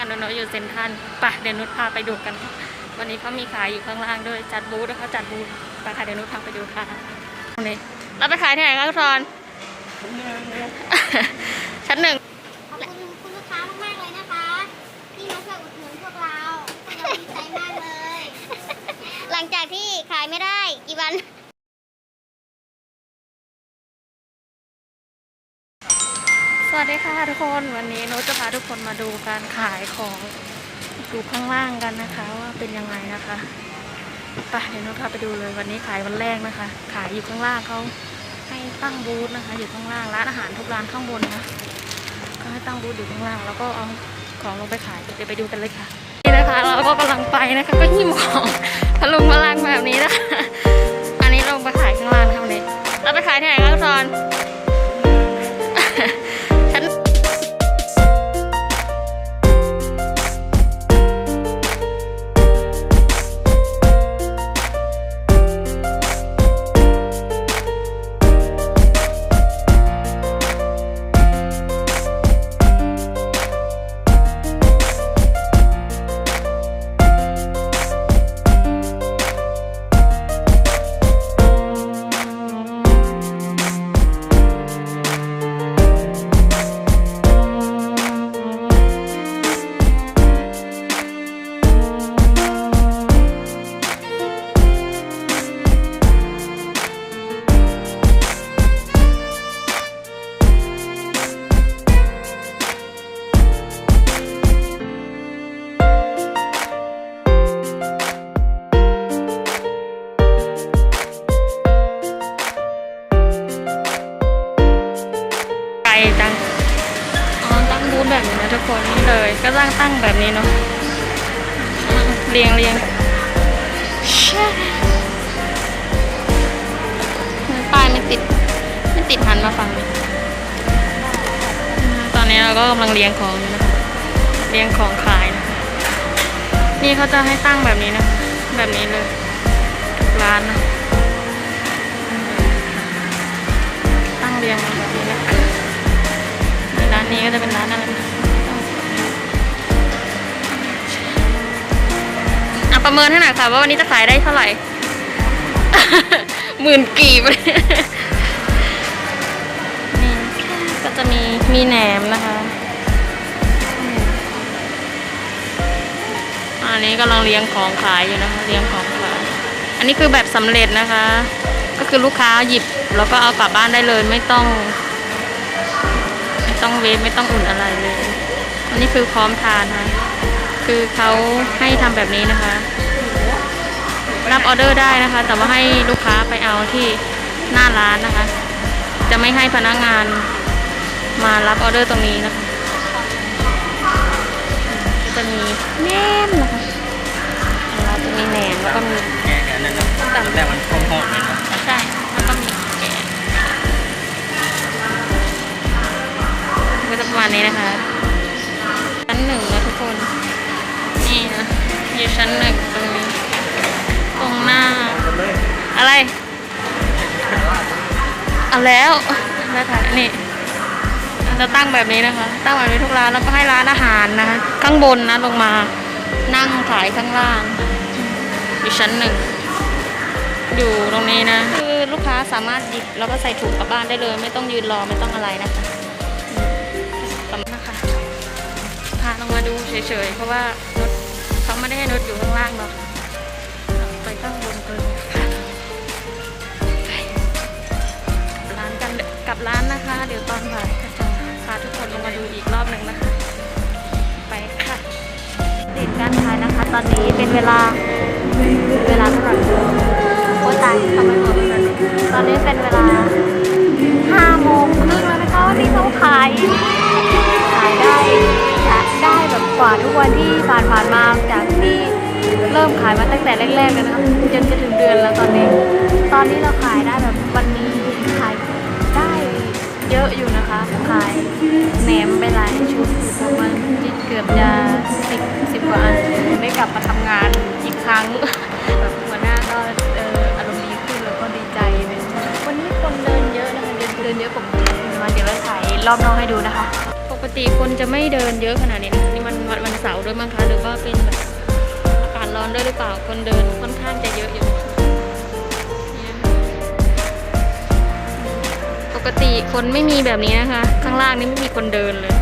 กันนุนอยู่เซ็นทรัลไปเดี๋ยวนุชพาไปดูกันค่ะวันนี้เขามีขายอยู่ข้างล่างด้วยจัดบูธนะคะจัดบูธไปค่ะเดี๋ยวนุชพาไปดูค่ะนี่เราไปขายที่ไหนคะทุกคนชั้นหนึ่งขอบคุณคุณลูกค้ามากๆเลยนะคะ ที่มาช่วยอุดหนุนพวกเราพวกเราดีใจมากเลย หลังจากที่ขายไม่ได้กี่วัน วัสดีค่ะทุกคนวันนี้นุชจะพาทุกคนมาดูการขายของอยู่ข้างล่างกันนะคะ ว่าเป็นยังไงนะคะไปเดี๋ยวนุชพาไปดูเลยวันนี้ขายวันแรกนะคะ ขายอยู่ข้างล่างเขาให้ตั้งบูธนะคะ อยู่ข้างล่างร้านอาหารทุกร้านข้างบนนะก็ให้ตั้งบูธอยู่ข้างล่าง แล้วก็เอาของลงไปขายเดี๋ยวไปดูกันเลยค่ะนี่นะคะ เราก็กำลังไปนะคะก็หิ้วของพลุงพลังแบบนี้นะคะอันนี้ลงไปขายข้างล่างค่ะวันนี้เราไปขายที่ไหนคะทุกคน ติดไม่ติดหันมาฝั่งนี้ตอนนี้เราก็กำลังเรียงของอยู่นะคะเรียงของขายนะคะนี่เขาจะให้ตั้งแบบนี้นะ แบบนี้เลยทุกร้านนะตั้งเรียงแบบนี้นะคะร้านนี้ก็จะเป็นร้านอะไรนะอะประเมินให้หน่อยค่ะว่าวันนี้จะขายได้เท่าไหร่หมื่นกีบนี่ ก็จะมีมีแหนมนะคะอันนี้กำลังเรียงของขายอยู่นะคะเรียงของขายอันนี้คือแบบสำเร็จนะคะ ก็คือลูกค้าหยิบแล้วก็เอากลับบ้านได้เลยไม่ต้อง ไม่ต้องเวฟไม่ต้องอุ่นอะไรเลย อันนี้คือพร้อมทานนะคือเขาให้ทำแบบนี้นะคะรับออเดอร์ได้นะคะ แต่ว่าให้ลูกค้าไปเอาที่หน้าร้านนะคะ จะไม่ให้พนักงาน มารับออเดอร์ตรงนี้นะคะก็จะมีแหนมนะคะเราจะมีแหนมแล้วก็มีแกะกันนั่นนะแต่มันหอมๆเลยนะใช่แล้วก็มีแกะก็จะประมาณนี้นะคะ ชั้นหนึ่งนะทุกคน นี่นะอยู่ชั้นหนึ่งตรงนี้ ตรงหน้า อะไร เอาแล้วนะคะนี่ จะตั้งแบบนี้นะคะ ตั้งแบบนี้ทุกร้านแล้วก็ให้ร้านอาหารนะคะ ข้างบนนะลงมา นั่งขายข้างล่างอยู่ชั้นหนึ่งอยู่ตรงนี้นะ คือลูกค้าสามารถหยิบแล้วก็ใส่ถุงกลับบ้านได้เลย ไม่ต้องยืนรอไม่ต้องอะไรนะคะกลับนะคะพาลงมาดูเฉยๆเพราะว่ารถเขาไม่ได้ให้รถอยู่ข้างล่างหรอกไปข้างบนกันเลยค่ะกลับร้านกันกลับร้านนะคะ เดี๋ยวตอนบ่ายจะาทุกคนลงมาดูอีกรอบหนึ่งนะคะ ไปค่ะติดการขายนะคะ ตอนนี้เป็นเวลาเวลาเท่าไหร่โอ้ตายทำไมบอกแบบนี้ตอนนี้เป็นเวลาห้าโมงครึ่งแล้วนะคะวันนี้เขาขายขายได้ได้แบบกว่าทุกวันที่ผ่านผ่านๆมาจากที่เริ่มขายมาตั้งแต่แรกๆเลยนะคะจนจะถึงเดือนแล้วตอนนี้ ตอนนี้เราขายได้แบบวันนี้ กลับมาทำงานอีกครั้ง แบบหัวหน้าก็เอออารมณ์ดีขึ้นแล้วก็ดีใจเลยวันนี้คนเดินเยอะนะคะเดินเดินเยอะปกติมาเดี๋ยวเราถ่ายรอบนอกให้ดูนะคะ ปกติคนจะไม่เดินเยอะขนาดนี้นะนี่มันวันวันเสาร์ด้วยมั้งคะหรือว่าเป็นแบบอากาศร้อนด้วยหรือเปล่าคนเดินค่อนข้างจะเยอะอยู่เนี่ยปกติคนไม่มีแบบนี้นะคะ ข้างล่างนี่ไม่มีคนเดินเลย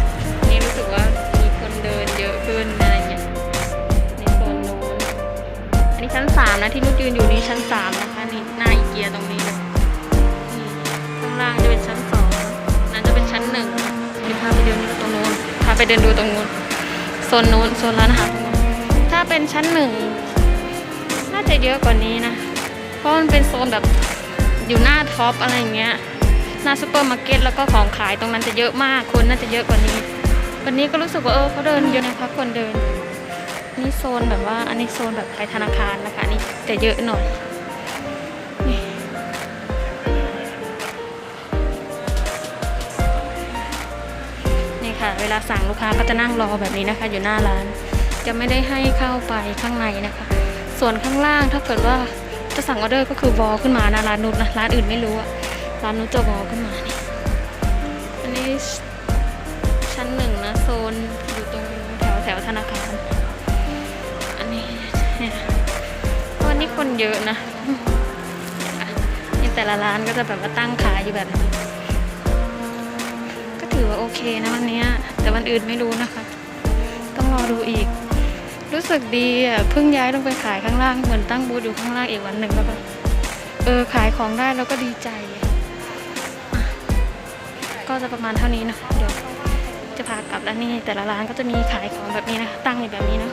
ชั้นสามนะที่นุชยืนอยู่นี่ชั้นสามนะคะนี่หน้าอีเกียตรงนี้นี่ข้างล่างจะเป็นชั้นสองนั่นจะเป็นชั้นหนึ่งนี่พาไปเดินดูตรงนู้นพาไปเดินดูตรงนู้นโซนนู้นโซนร้านอาหารตรงนู้นถ้าเป็นชั้นหนึ่งน่าจะเยอะกว่านี้นะ เพราะมันเป็นโซนแบบอยู่หน้าท็อปอะไรอย่างเงี้ยหน้าซูเปอร์มาร์เก็ตแล้วก็ของขายตรงนั้นจะเยอะมากคนน่าจะเยอะกว่านี้ วันนี้ก็รู้สึกว่าเออเขาเดินเยอะนะคะคนเดิน นี่โซนแบบว่าอันนี้โซนแบบไปธนาคารนะคะนี่จะเยอะหน่อยนี่ค่ะ เวลาสั่งลูกค้าก็จะนั่งรอแบบนี้นะคะ อยู่หน้าร้าน จะไม่ได้ให้เข้าไปข้างในนะคะ ส่วนข้างล่างถ้าเกิดว่าจะสั่งออเดอร์ก็คือวอขึ้นมานะร้านนุชนะร้านอื่นไม่รู้อะร้านนุชจะวอขึ้นมานี่อันนี้ชั้นหนึ่งนะโซนอยู่ตรงแถวแถวธนาคาร คนเยอะนะนี่แต่ละร้านก็จะแบบว่าตั้งขายอยู่แบบนี้ก็ถือว่าโอเคนะวันนี้แต่วันอื่นไม่รู้นะคะ ต้องรอดูอีก รู้สึกดีอะเพิ่งย้ายลงไปขายข้างล่างเหมือนตั้งบูธอยู่ข้างล่างอีกวันหนึ่งแล้วแบบเออขายของได้แล้วก็ดีใจก็จะประมาณเท่านี้นะคะเดี๋ยวจะพากลับแล้วนี่แต่ละร้านก็จะมีขายของแบบนี้นะตั้งอยู่แบบนี้เนาะ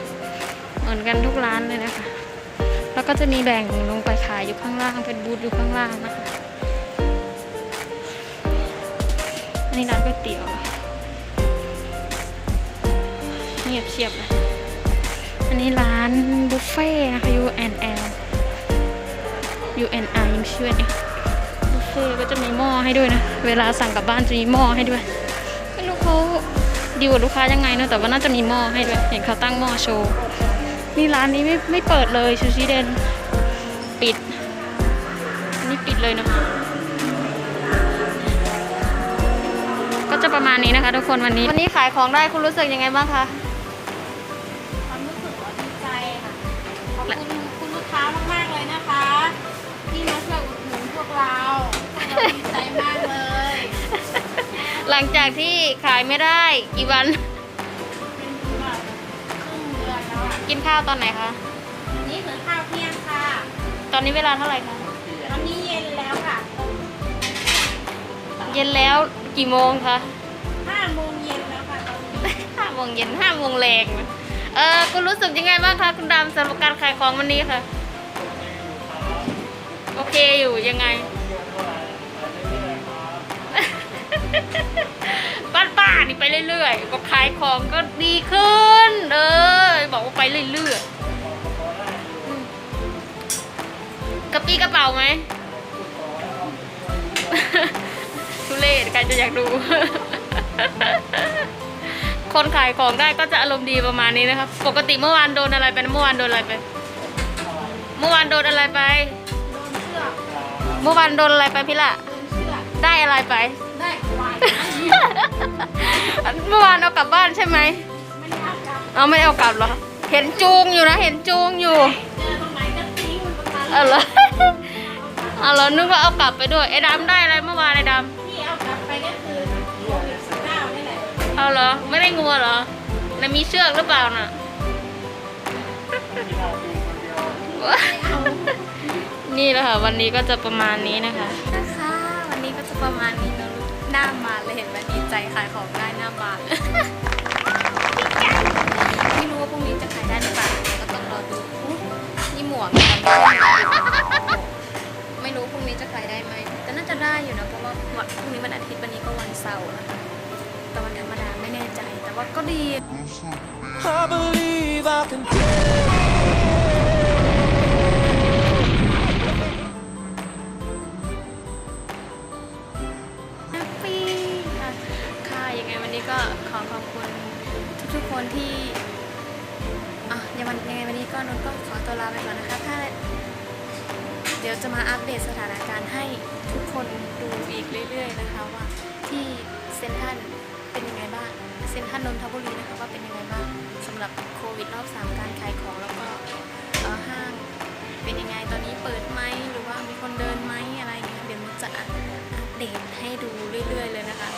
เหมือนกันทุกร้านเลยนะคะ ก็จะมีแบ่งลงไปขายอยู่ข้างล่าง เป็นบูธอยู่ข้างล่างนะคะ อันนี้ร้านก๋วยเตี๋ยวเงียบเชียบเลยอันนี้ร้านบุฟเฟ่ต์นะคะ U N L U N I ยังชื่อเนี่ยบุฟเฟ่ก็จะมีหม้อให้ด้วยนะ เวลาสั่งกลับบ้านจะมีหม้อให้ด้วยไม่รู้เขาดีลกับลูกค้ายังไงเนอะแต่ว่าน่าจะมีหม้อให้ด้วย เห็นเขาตั้งหม้อโชว์ นี่ร้านนี้ไม่ไม่เปิดเลยซูชิเดนปิดอันนี้ปิดเลยเนอะก็จะประมาณนี้นะคะ ทุกคนวันนี้ วันนี้ขายของได้คุณรู้สึกยังไงบ้างคะความรู้สึกว่าดีใจค่ะขอบคุณคุณลูกค้ามากๆเลยนะคะ ที่มาช่วยอุดหนุนพวกเราพวกเราดีใจมากเลย หลังจากที่ขายไม่ได้กี่วันเป็น กินข้าวตอนไหนคะนี่คือข้าวเที่ยงค่ะ ตอนนี้เวลาเท่าไหร่คะ ตอนนี้เย็นแล้วค่ะเย็นแล้วกี่โมงคะห้าโมงเย็นแล้วค่ะตอนนี้ห้าโมงเย็นห้าโมงแรงนะเออคุณรู้สึกยังไงบ้างคะคุณดำสำหรับการขายของวันนี้ค่ะโอเคอยู่ยังไง บ้านป้านี่ไปเรื่อยๆ ก็ขายของก็ดีขึ้น เออบอกว่าไปเรื่อยๆอืมกระปี้กระเป๋าไหม ทุเรศใครจะอยากดู คนขายของได้ก็จะอารมณ์ดีประมาณนี้นะครับ ปกติเมื่อวานโดนอะไรไปนะเมื่อวานโดนอะไรไป เมื่อวานโดนอะไรไป เมื่อวานโดนอะไรไปพี่ละ ได้อะไรไป เมื่อวานเอากลับบ้านใช่ไหมไม่ได้เอากลับเอาไม่ได้เอากลับเหรอ เห็นจูงอยู่นะ เห็นจูงอยู่เจอตรงไหนก็ทิ้งมันประมาณเออเหรอเอาเหรอนึกว่าเอากลับไปด้วยไอ้ดำได้อะไรเมื่อวานไอ้ดที่เอากลับไปก็คือโควิดสิบเก้านี่แหละำเอาเหรอไม่ได้งัวเหรอแล้วมีเชือกหรือเปล่าน่ะ นี่แหละค่ะวันนี้ก็จะประมาณนี้นะคะ นะคะ วันนี้ก็จะประมาณนี้นะลูกหน้าบาน เห็นไหมดีใจขายของได้หน้าบานไม่รู้ว่าพรุ่งนี้จะขายได้หรือเปล่าก็ต้องรอดูนี่หมวกนะครับไม่รู้พรุ่งนี้จะขายได้ไหมแต่น่าจะได้อยู่นะเพราะว่าพรุ่งนี้วันอาทิตย์วันนี้ก็วันเสาร์นะแต่วันธรรมดาไม่แน่ใจ แต่ว่าก็ดี ก็ขอขอบคุณทุกๆคนที่อะยังวันยังไงวันนี้ก็นุนก็ขอตัวลาไปก่อนนะคะถ้าเดี๋ยวจะมาอัปเดตสถานการณ์ให้ทุกคนดูอีกเรื่อย ๆ นะคะว่าที่เซนทันเป็นยังไงบ้างเซนทันนนทบุรีนะคะว่าเป็นยังไงบ้างสำหรับโควิดรอบสามการขายของแล้วก็ห้างเป็นยังไงตอนนี้เปิดไหมหรือว่ามีคนเดินไหมอะไรอย่างเงี้ยเดี๋ยวมุนจะอัปเดตให้ดูเรื่อย ๆ เลยนะคะ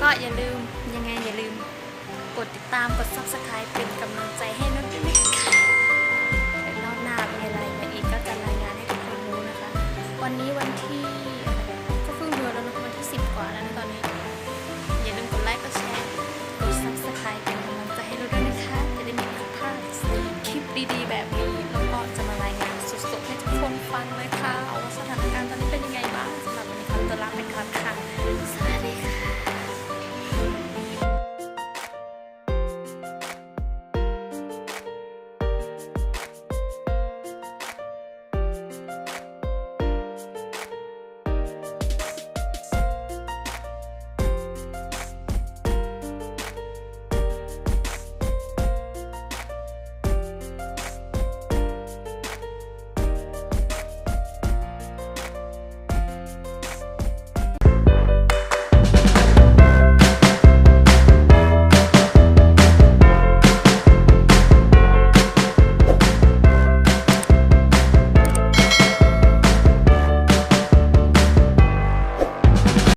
ก็อย่าลืม ยังไงอย่าลืมกดติดตามกด subscribe เป็นกำลังใจให้นุชด้วยนะคะเดี๋ยวรอบหน้ามีอะไรมาอีกก็จะรายงานให้ทุกคนรู้นะคะ วันนี้วันที่ก็เพิ่งเดือนแล้วนะวันที่ 10 กว่าแล้วนะตอนนี้ อย่าลืมกดไลค์กดแชร์กด subscribe เป็นกำลังใจให้เราด้วยนะคะ จะได้ไม่พลาดคลิปดีๆ แบบนี้แล้วก็จะมารายงานสดๆให้ทุกคนฟังเลยค่ะว่าสถานการณ์ตอนนี้เป็นยังไงบ้างสำหรับวันนี้ขอตัวลาไปก่อนค่ะ